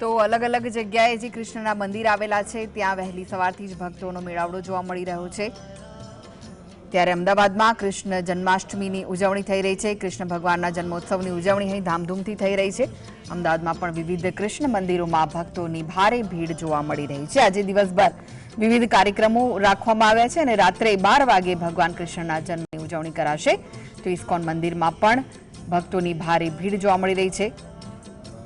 તો અલગ અલગ જગ્યાએ જે કૃષ્ણના મંદિર આવેલા છે, ત્યાં વહેલી સવારથી જ ભક્તોનો મેળાવડો જોવા મળી રહ્યો છે. ત્યારે અમદાવાદમાં કૃષ્ણ જન્માષ્ટમીની ઉજવણી થઈ રહી છે. કૃષ્ણ ભગવાનના જન્મોત્સવની ઉજવણી અહીં ધામધૂમથી થઈ રહી છે. અમદાવાદમાં પણ વિવિધ કૃષ્ણ મંદિરોમાં ભક્તોની ભારે ભીડ જોવા મળી રહી છે. આજે દિવસભર વિવિધ કાર્યક્રમો રાખવામાં આવ્યા છે અને રાત્રે બાર વાગે ભગવાન કૃષ્ણના જન્મની ઉજવણી કરાશે. તો ઇસ્કોન મંદિરમાં પણ ભક્તોની ભારે ભીડ જોવા મળી રહી છે.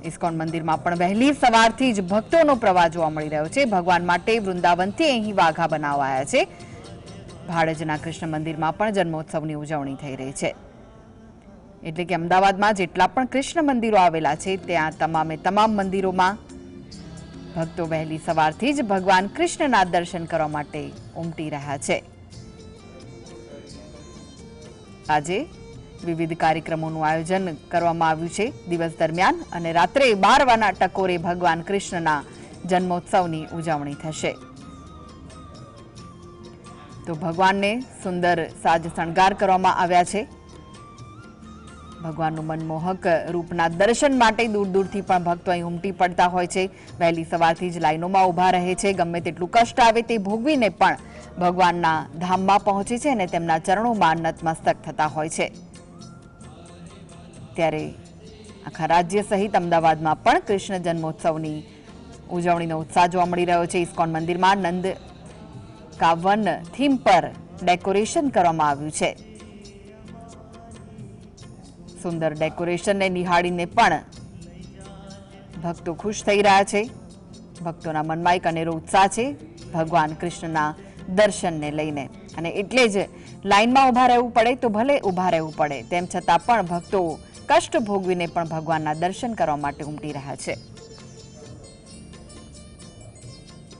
ઇસ્કોન મંદિરમાં પણ વહેલી સવારથી જ ભક્તોનો પ્રવાહ જોવા મળી રહ્યો છે. ભગવાન માટે વૃંદાવનથી અહીં વાઘા બનાવાયા છે. ભાડજના કૃષ્ણ મંદિરમાં પણ જન્મોત્સવની ઉજવણી થઈ રહી છે. એટલે કે અમદાવાદમાં જેટલા પણ કૃષ્ણ મંદિરો આવેલા છે, ત્યાં તમામે તમામ મંદિરોમાં ભક્તો વહેલી સવારથી જ ભગવાન કૃષ્ણના દર્શન કરવા માટે ઉમટી રહ્યા છે. આજે વિવિધ કાર્યક્રમોનું આયોજન કરવામાં આવ્યું છે દિવસ દરમિયાન અને રાત્રે બાર વાના ટકોરે ભગવાન કૃષ્ણના જન્મોત્સવની ઉજવણી થશે. તો ભગવાનને સુંદર સાજ શણગાર કરવામાં આવ્યા છે. ભગવાનનું મનમોહક રૂપના દર્શન માટે દૂર દૂરથી પણ ભક્તો અહીં ઉમટી પડતા હોય છે. વહેલી સવારથી જ લાઈનોમાં ઊભા રહે છે. ગમે તેટલું કષ્ટ આવે તે ભોગવીને પણ ભગવાનના ધામમાં પહોંચે છે અને તેમના ચરણોમાં નતમસ્તક થતા હોય છે. ત્યારે આખા રાજ્ય સહિત અમદાવાદમાં પણ કૃષ્ણ જન્મોત્સવની ઉજવણીનો ઉત્સાહ જોવા મળી રહ્યો છે. ઇસ્કોન મંદિરમાં નંદ કાવન થીમ પર ડેકોરેશન કરવામાં આવ્યું છે. સુંદર ડેકોરેશનને નિહાળીને પણ ભક્તો ખુશ થઈ રહ્યા છે. ભક્તોના મનમાં એક અનેરો ઉત્સાહ છે. ભગવાન કૃષ્ણના દર્શનને લઈને અને એટલે જ લાઈનમાં ઊભા રહેવું પડે તો ભલે ઊભા રહેવું પડે, તેમ છતાં પણ ભક્તો કષ્ટ ભોગવીને પણ ભગવાનના દર્શન કરવા માટે ઉમટી રહ્યા છે.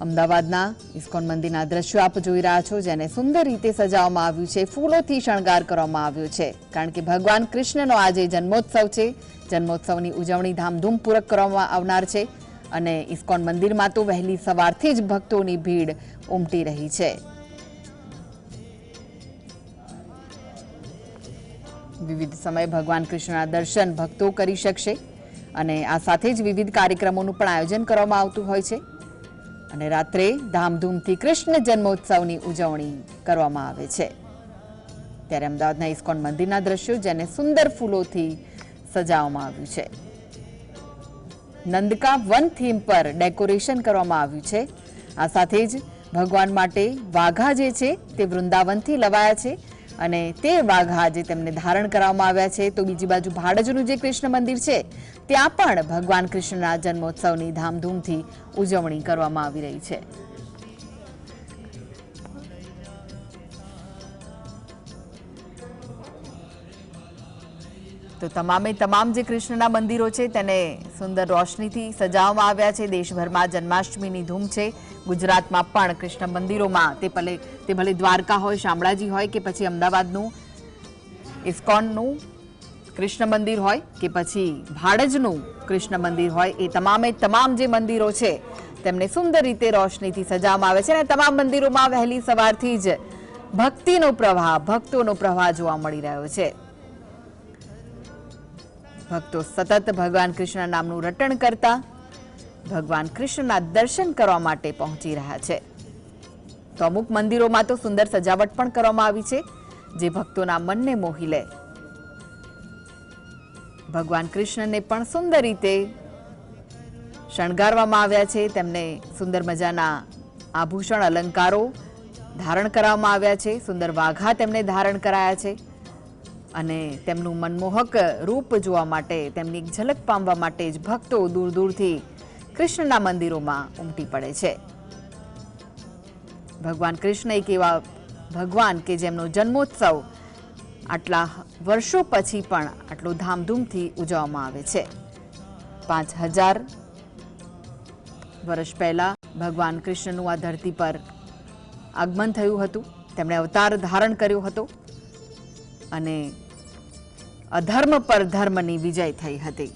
અમદાવાદના ઇસ્કોન મંદિરના દ્રશ્યો આપ જોઈ રહ્યા છો, જેને સુંદર રીતે સજાવવામાં આવ્યું છે, ફૂલોથી શણગાર કરવામાં આવ્યો છે. કારણ કે ભગવાન કૃષ્ણનો આજે જન્મોત્સવ છે. જન્મોત્સવની ઉજવણી ધામધૂમપૂર્વક કરવામાં આવનાર છે અને ઇસ્કોન મંદિરમાં તો વહેલી સવારથી જ ભક્તોની ભીડ ઉમટી રહી છે. વિવિધ સમયે ભગવાન કૃષ્ણના દર્શન ભક્તો કરી શકશે અને આ સાથે જ વિવિધ કાર્યક્રમોનું પણ આયોજન કરવામાં આવતું હોય છે. અને રાત્રે ધામધૂમથી કૃષ્ણ જન્મોત્સવની ઉજવણી કરવામાં આવે છે. ત્યારે અમદાવાદના ઇસ્કોન મંદિરના દ્રશ્યો જેને સુંદર ફૂલોથી સજાવવામાં આવ્યું છે. નંદકા વન થીમ પર ડેકોરેશન કરવામાં આવ્યું છે. આ સાથે જ ભગવાન માટે વાઘા જે છે તે વૃંદાવનથી લવાયા છે. અને તે વાઘા જે તેમને ધારણ કરવામાં આવ્યા છે. તો બીજી બાજુ ભાડજનું જે કૃષ્ણ મંદિર છે, ત્યાં પણ ભગવાન કૃષ્ણના જન્મોત્સવની ધામધૂમથી ઉજવણી કરવામાં આવી રહી છે. તો તમામે તમામ જે કૃષ્ણના મંદિરો છે, તેને સુંદર રોશનીથી સજાવવામાં આવ્યા છે. દેશભરમાં જન્માષ્ટમીની ધૂમ છે. ગુજરાતમાં પણ કૃષ્ણ મંદિરોમાં તે ભલે તે ભલે દ્વારકા હોય, શામળાજી હોય કે પછી અમદાવાદનું, ઇસ્કોનનું કૃષ્ણ મંદિર હોય કે પછી ભાડજનું કૃષ્ણ મંદિર હોય, એ તમામે તમામ જે મંદિરો છે, તેમને સુંદર રીતે રોશનીથી સજાવવામાં આવે છે અને તમામ મંદિરોમાં વહેલી સવારથી જ ભક્તિનો પ્રવાહ, ભક્તોનો પ્રવાહ જોવા મળી રહ્યો છે. ભક્તો સતત ભગવાન કૃષ્ણ નામનું રટણ કરતા ભગવાન કૃષ્ણના દર્શન કરવા માટે પહોંચી રહ્યા છે. તો અમુક મંદિરોમાં તો સુંદર સજાવટ પણ કરવામાં આવી છે, જે ભક્તોના મનને મોહી લે. ભગવાન કૃષ્ણને પણ સુંદર રીતે શણગારવામાં આવ્યા છે, તેમને સુંદર મજાના આભૂષણ અલંકારો ધારણ કરવામાં આવ્યા છે, સુંદર વાઘા તેમને ધારણ કરાયા છે. અને તેમનું મનમોહક રૂપ જોવા માટે, તેમની ઝલક પામવા માટે જ ભક્તો દૂર દૂરથી કૃષ્ણના મંદિરોમાં ઉમટી પડે છે. ભગવાન કૃષ્ણ એક એવા ભગવાન કે જેમનો જન્મોત્સવ આટલા વર્ષો પછી પણ આટલો ધામધૂમથી ઉજવવામાં આવે છે. પાંચ હજાર વર્ષ પહેલા ભગવાન કૃષ્ણનું આ ધરતી પર આગમન થયું હતું. તેમણે અવતાર ધારણ કર્યો હતો. અને અધર્મ પર ધર્મની વિજય થઈ હતી.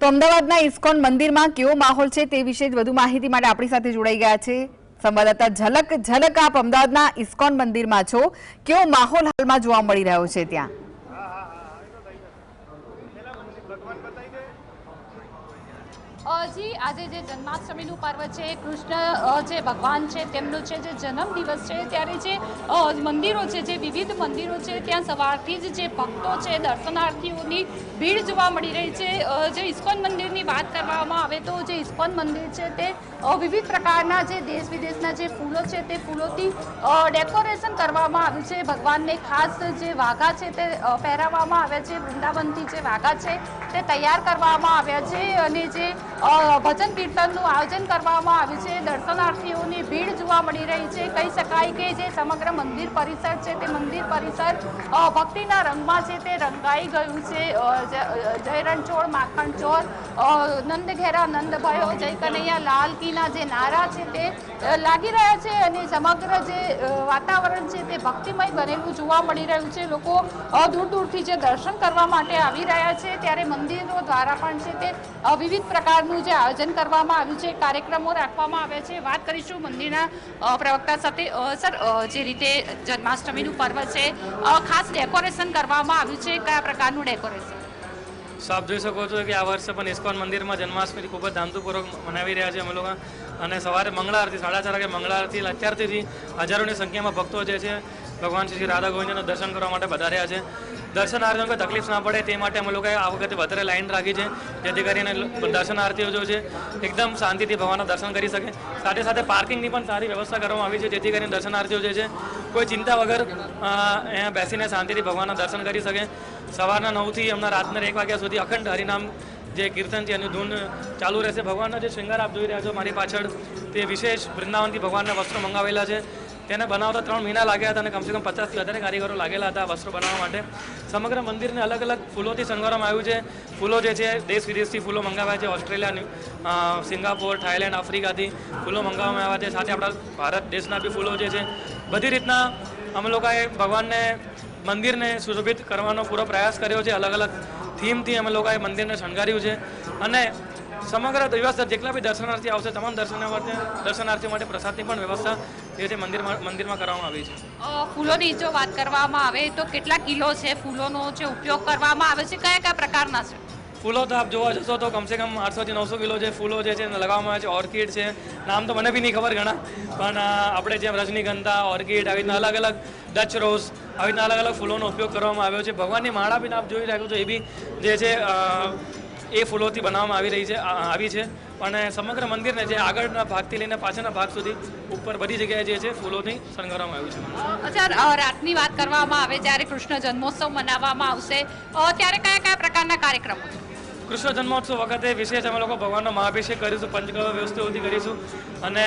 તો અમદાવાદના ઇસ્કોન મંદિરમાં કેવો માહોલ છે તે વિશે જ વધુ માહિતી માટે આપણી સાથે જોડાઈ ગયા છે. સંવાદદાતા ઝલક ઝલક આપ અમદાવાદના ઇસ્કોન મંદિરમાં છો. કેવો માહોલ હાલમાં જોવા મળી રહ્યો છે ત્યાં? જી આજે જે જન્માષ્ટમીનું પર્વ છે, કૃષ્ણ જે ભગવાન છે, તેમનો છે જે જન્મ દિવસ છે, ત્યારે જે મંદિરો છે, જે વિવિધ મંદિરો છે, ત્યાં સવારથી જ જે ભક્તો છે, દર્શનાર્થીઓની ભીડ જોવા મળી રહી છે. જે ઇસ્કોન મંદિરની વાત કરવામાં આવે તો જે ઇસ્કોન મંદિર છે, તે વિવિધ પ્રકારના જે દેશ વિદેશના જે ફૂલો છે તે ફૂલોથી ડેકોરેશન કરવામાં આવ્યું છે. ભગવાનને ખાસ જે વાઘા છે તે પહેરાવવામાં આવ્યા છે. વૃંદાવનથી જે વાઘા છે તે તૈયાર કરવામાં આવ્યા છે અને જે ભજન કીર્તનનું આયોજન કરવામાં આવ્યું છે. દર્શનાર્થીઓની ભીડ જોવા મળી રહી છે. કહી શકાય કે જે સમગ્ર મંદિર પરિસર છે તે મંદિર પરિસર ભક્તિના રંગમાં છે તે રંગાઈ ગયું છે. જય રણછોડ માખણ ચોર નંદ ઘેરા નંદ ભયો જય કનૈયા લાલ કીના જે નારા છે તે લાગી રહ્યા છે અને સમગ્ર જે વાતાવરણ છે તે ભક્તિમય બનેલું જોવા મળી રહ્યું છે. લોકો દૂર દૂરથી જે દર્શન કરવા માટે આવી રહ્યા છે, ત્યારે મંદિરો દ્વારા પણ છે તે વિવિધ પ્રકારનું જે આયોજન કરવામાં આવ્યું છે, કાર્યક્રમો રાખવામાં આવ્યા છે. વાત કરીશું મંદિરના પ્રવક્તા સાથે. સર જે રીતે જન્માષ્ટમીનું પર્વ છે ખાસ ડેકોરેશન કરવામાં આવ્યું છે, કયા પ્રકારનું ડેકોરેશન? સો આપ જોઈ શકો છો કે આ વર્ષે પણ ઇસ્કોન મંદિરમાં જન્માષ્ટમી ખૂબ જ ધામધૂમપૂર્વક મનાવી રહ્યા છે અમે લોકો. અને સવારે મંગળા આરતી, સાડા ચાર વાગે મંગળા આરતી અત્યારથી હજારોની સંખ્યામાં ભક્તો જે છે ભગવાન શ્રી રાધા ગોવિંદના દર્શન કરવા માટે વધાર્યા છે. દર્શનાર્થીઓને કોઈ તકલીફ ના પડે તે માટે અમે લોકોએ આ વખતે વધારે લાઈન રાખી છે, જેથી કરીને દર્શનાર્થીઓ જો છે, એકદમ શાંતિથી ભગવાનના દર્શન કરી શકે. સાથે સાથે પાર્કિંગની પણ સારી વ્યવસ્થા કરવામાં આવી છે, જેથી કરીને દર્શનાર્થીઓ જે છે, કોઈ ચિંતા વગર અહીંયા બેસીને શાંતિથી ભગવાનના દર્શન કરી શકે. સવારના નવથી એમના રાતના એક વાગ્યા સુધી અખંડ હરિનામ જે કીર્તન છે, એની ધૂન ચાલુ રહેશે. ભગવાનનો જે શૃંગાર આપ જોઈ રહ્યા છો, મારી પાછળ તે વિશેષ વૃંદાવનથી ભગવાનના વસ્ત્રો મંગાવેલા છે. તેને બનાવતા ત્રણ મહિના લાગ્યા હતા અને કમસે કમ પચાસથી વધારે કારીગરો લાગેલા હતા વસ્ત્રો બનાવવા માટે. સમગ્ર મંદિરને અલગ અલગ ફૂલોથી શણગારવામાં આવ્યું છે. ફૂલો જે છે, દેશ વિદેશથી ફૂલો મંગાવ્યા છે. ઓસ્ટ્રેલિયા સિંગાપોર થાઈલેન્ડ આફ્રિકાથી ફૂલો મંગાવવામાં આવ્યા છે. સાથે આપણા ભારત દેશના બી ફૂલો જે છે. બધી રીતના અમે લોકોએ ભગવાનને મંદિરને સુશોભિત કરવાનો પૂરો પ્રયાસ કર્યો છે. અલગ અલગ થીમથી અમે લોકોએ મંદિરને શણગાર્યું છે. અને સમગ્ર દિવસ જેટલા બી દર્શનાર્થી આવશે તમામ દર્શનાર્થી દર્શનાર્થીઓ માટે પ્રસાદની પણ વ્યવસ્થા જે છે મંદિરમાં મંદિરમાં કરવામાં આવી છે. ફૂલોની જો વાત કરવામાં આવે તો કેટલા કિલો છે? ફૂલોનો જે ઉપયોગ કરવામાં આવે છે કયા કયા પ્રકારના છે? ફૂલો તો આપ જોવા જશો તો કમસે કમ આઠસોથી નવસો કિલો જે ફૂલો જે છે લગાવવામાં આવે છે ઓર્કિડ છે. નામ તો મને બી નહીં ખબર ઘણા પણ આપણે જેમ રજનીગંધા ઓર્કિડ આવી રીતના અલગ અલગ ડચ રોઝ આવી રીતના અલગ અલગ ફૂલોનો ઉપયોગ કરવામાં આવ્યો છે. ભગવાનની માળા બી આપ જોઈ રહ્યા છો એ બી જે છે એ ફૂલોથી બનાવવામાં આવી રહી છે આવી છે. પણ સમગ્ર મંદિરને જે આગળના ભાગથી લઈને પાછળના ભાગ સુધી ઉપર બધી જગ્યાએ જે છે ફૂલોથી શણગારવામાં આવ્યું છે. અચ્છા રાતની વાત કરવામાં આવે જ્યારે કૃષ્ણ જન્મોત્સવ મનાવવામાં આવશે ત્યારે કયા કયા પ્રકારના કાર્યક્રમો છે? કૃષ્ણ જન્મોત્સવ વખતે વિશેષ અમે લોકો ભગવાનનો મહાભિષેક કરીશું પંચકર્મ વ્યવસ્થિત કરીશું અને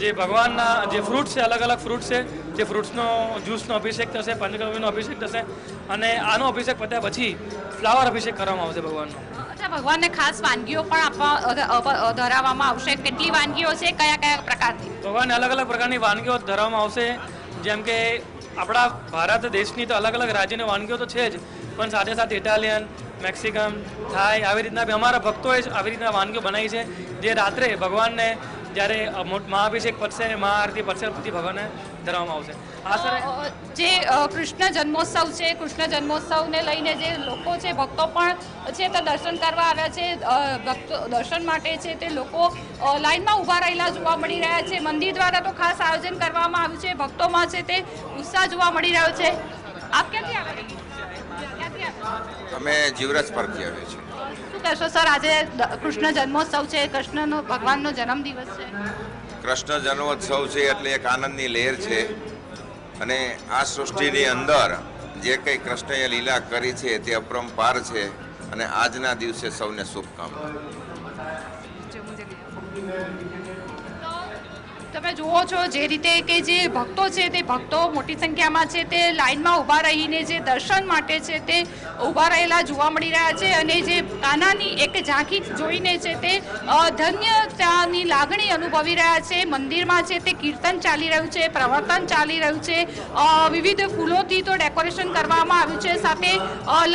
જે ભગવાનના જે ફ્રૂટ્સ છે અલગ અલગ ફ્રૂટ છે જે ફ્રૂટ્સનો જ્યુસનો અભિષેક થશે પંચગવ્યનો અભિષેક થશે અને આનો અભિષેક પત્યા પછી ફ્લાવર અભિષેક કરવામાં આવશે ભગવાનનો. અચ્છા ભગવાનને ખાસ વાનગીઓ પણ આપવા ધરાવવામાં આવશે. કેટલી વાનગીઓ છે કયા કયા પ્રકારની ભગવાનને અલગ અલગ પ્રકારની વાનગીઓ ધરવામાં આવશે. જેમ કે આપણા ભારત દેશની તો અલગ અલગ રાજ્યની વાનગીઓ તો છે જ પણ સાથે સાથે ઇટાલિયન મેક્સિકન થાય, આવી રીતના બી અમારા ભક્તોએ આવી રીતના વાનગીઓ બનાવી છે. જે રાત્રે ભગવાનને જ્યારે મહાભિષેક પતશે મહાઆરતી પડશે પછી ભગવાનને ધરવામાં આવશે. આ સર જે કૃષ્ણ જન્મોત્સવ છે, કૃષ્ણ જન્મોત્સવને લઈને જે લોકો છે, ભક્તો પણ છે, તે દર્શન કરવા આવ્યા છે ભક્તો દર્શન માટે છે, તે લોકો લાઇનમાં ઊભા રહેલા જોવા મળી રહ્યા છે. મંદિર દ્વારા તો ખાસ આયોજન કરવામાં આવ્યું છે, ભક્તોમાં છે તે ઉત્સાહ જોવા મળી રહ્યો છે. આપ ક્યાંથી આવ્યા અમે જીવરાજ પરથી આવીએ છીએ. શું કહેશો સર આજે કૃષ્ણ જન્મોત્સવ છે કૃષ્ણનો ભગવાનનો જન્મદિવસ છે? કૃષ્ણ જન્મોત્સવ છે એટલે એક આનંદની લહેર છે. અને આ સૃષ્ટિની અંદર જે કંઈ કૃષ્ણએ લીલા કરી છે તે અપરંપાર છે. અને આજના દિવસે સૌને શુભકામના. તમે જુઓ છો જે રીતે કે જે ભક્તો છે તે ભક્તો મોટી સંખ્યામાં છે, તે લાઇનમાં ઊભા રહીને જે દર્શન માટે છે તે ઊભા રહેલા જોવા મળી રહ્યા છે અને જે કાનાની એક ઝાંખી જોઈને છે તે ધન્યતાની લાગણી અનુભવી રહ્યા છે. મંદિરમાં છે તે કીર્તન ચાલી રહ્યું છે, પ્રવર્તન ચાલી રહ્યું છે વિવિધ ફૂલોથી તો ડેકોરેશન કરવામાં આવ્યું છે, સાથે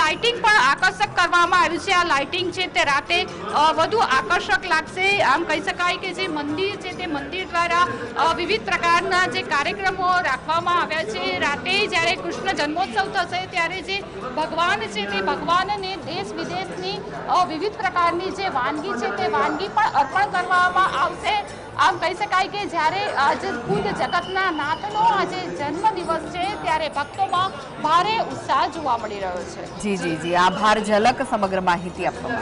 લાઇટિંગ પણ આકર્ષક કરવામાં આવ્યું છે. આ લાઇટિંગ છે તે રાતે વધુ આકર્ષક લાગશે. આમ કહી શકાય કે જે મંદિર છે તે મંદિર દ્વારા વિવિધ પ્રકારના જે કાર્યક્રમો રાખવામાં આવ્યા છે. રાતે જ્યારે કૃષ્ણ જન્મોત્સવ થશે, ત્યારે જે ભગવાન છે તે ભગવાનને દેશ વિદેશની વિવિધ પ્રકારની જે વાનગી છે તે વાનગી પણ અર્પણ કરવામાં આવશે. આમ કહી શકાય કે જ્યારે આજે ખુદ જગતના નાથનો આજે જન્મદિવસ છે, ત્યારે ભક્તોમાં ભારે ઉત્સાહ જોવા મળી રહ્યો છે. જી જી જી. આભાર, ઝલક, સમગ્ર માહિતી આપવા